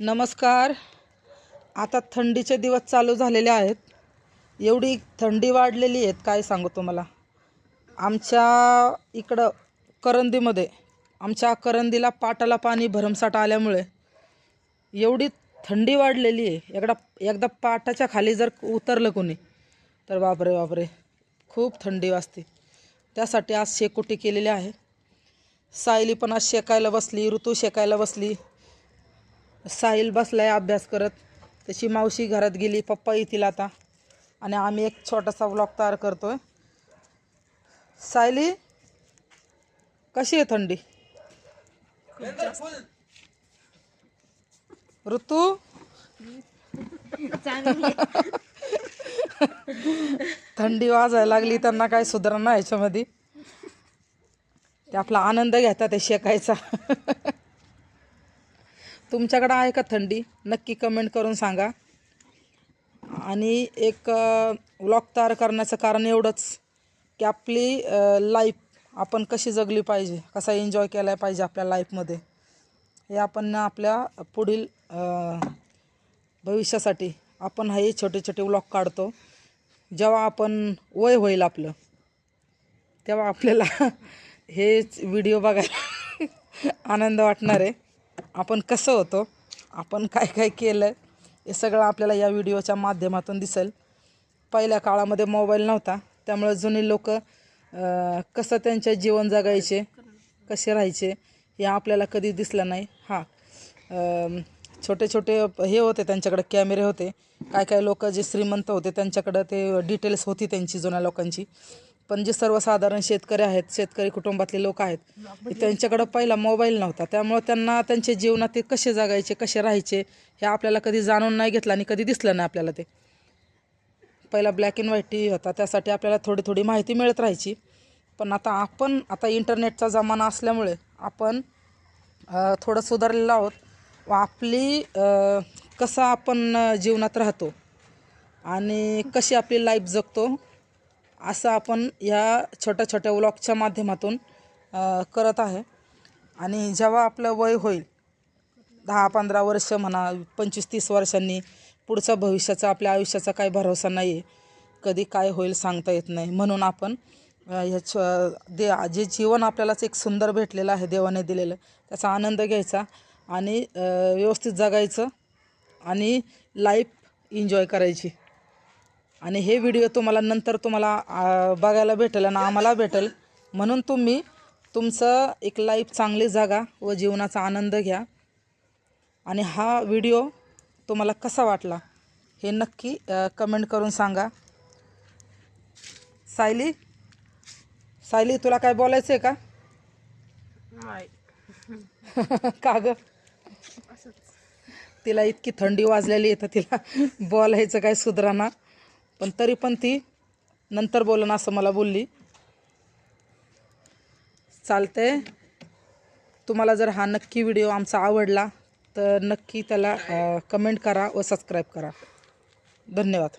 नमस्कार. आता थंडीचे दिवस चालू झालेले आहेत. एवढी थंडी वाढलेली आहेत काय सांगू तुम्हाला. आमच्या इकडं करंदीमध्ये आमच्या करंदीला पाटाला पाणी भरमसाठ आल्यामुळे एवढी थंडी वाढलेली आहे. एकदा एकदा पाटाच्या खाली जर उतरलं कोणी तर बापरे बापरे खूप थंडी वाजते. त्यासाठी आज शेकोटी केलेली आहे. सायली पण आज शेकायला बसली ऋतू शेकायला बसली. साहिल बसलाय अभ्यास करत. त्याची मावशी घरात गेली पप्पा येतील आता. आणि आम्ही एक छोटासा व्लॉग तयार करतोय. सायली कशी आहे थंडी? ऋतू? थंडी वाजायला लागली त्यांना काय सुधारणा ह्याच्यामध्ये ते आपला आनंद घेतात ते शेकायचा. तुमच्याकडं आहे का थंडी? नक्की कमेंट करून सांगा. आणि एक व्लॉग तयार करण्याचं कारण एवढंच की आपली लाईफ आपण कशी जगली पाहिजे कसा एन्जॉय केला पाहिजे आपल्या लाईफमध्ये हे आपण आपल्या पुढील भविष्यासाठी आपण हे छोटे छोटे व्लॉग काढतो. जेव्हा आपण वय होईल आपलं तेव्हा आपल्याला हेच व्हिडिओ बघायला आनंद वाटणार आहे. आपण कसं होतो आपण काय काय केलं हे सगळं आपल्याला या व्हिडिओच्या माध्यमातून दिसेल. पहिल्या काळामध्ये मोबाईल नव्हता त्यामुळे जुने लोक कसं त्यांचे जीवन जगायचे कसे राहायचे हे आपल्याला कधी दिसलं नाही. हां छोटे छोटे हे होते त्यांच्याकडे कॅमेरे होते. काय काय लोक जे श्रीमंत होते त्यांच्याकडं ते डिटेल्स होती त्यांची जुन्या लोकांची. पण जे सर्वसाधारण शेतकरी आहेत शेतकरी कुटुंबातले लोक आहेत त्यांच्याकडं पहिला मोबाईल नव्हता. त्यामुळे त्यांना त्यांच्या जीवनात ते कसे जगायचे कसे राहायचे हे आपल्याला कधी जाणून नाही घेतलं आणि कधी दिसलं नाही आपल्याला ते. पहिला black and white T V होता. त्यासाठी आपल्याला थोडी थोडी माहिती मिळत राहायची. पण आता आपण आता इंटरनेटचा जमाना असल्यामुळे आपण थोडं सुधारलेलो आहोत. व आपली कसं आपण जीवनात राहतो आणि कशी आपली लाईफ जगतो असं आपण या छोट्या छोट्या व्लॉगच्या माध्यमातून करत आहे. आणि जेव्हा आपलं वय होईल दहा पंधरा वर्ष म्हणा पंचवीस तीस वर्षांनी पुढचं भविष्याचा आपल्या आयुष्याचा काही भरोसा नाही आहे कधी काय होईल सांगता येत नाही. म्हणून आपण ह्याच ह्या छ दे जे जीवन आपल्यालाच एक सुंदर भेटलेलं आहे देवाने दिलेलं त्याचा आनंद घ्यायचा आणि व्यवस्थित जगायचं आणि लाईफ एन्जॉय करायची. आणि हे व्हिडिओ तुम्हाला नंतर तुम्हाला बघायला भेटेल आणि आम्हाला भेटेल. म्हणून तुम्ही तुमचं एक लाईफ चांगली जागा व जीवनाचा आनंद घ्या. आणि हा व्हिडिओ तुम्हाला कसा वाटला हे नक्की कमेंट करून सांगा. सायली सायली तुला काय बोलायचं आहे का का ग? तिला इतकी थंडी वाजलेली आहे तर तिला बोलायचं काय सुधराना पण तरी पण ती नंतर बोलन असं मला बोलली. चालते तुम्हाला जर हा नक्की व्हिडिओ आमचा आवडला तर नक्की त्याला कमेंट करा व सबस्क्राईब करा. धन्यवाद.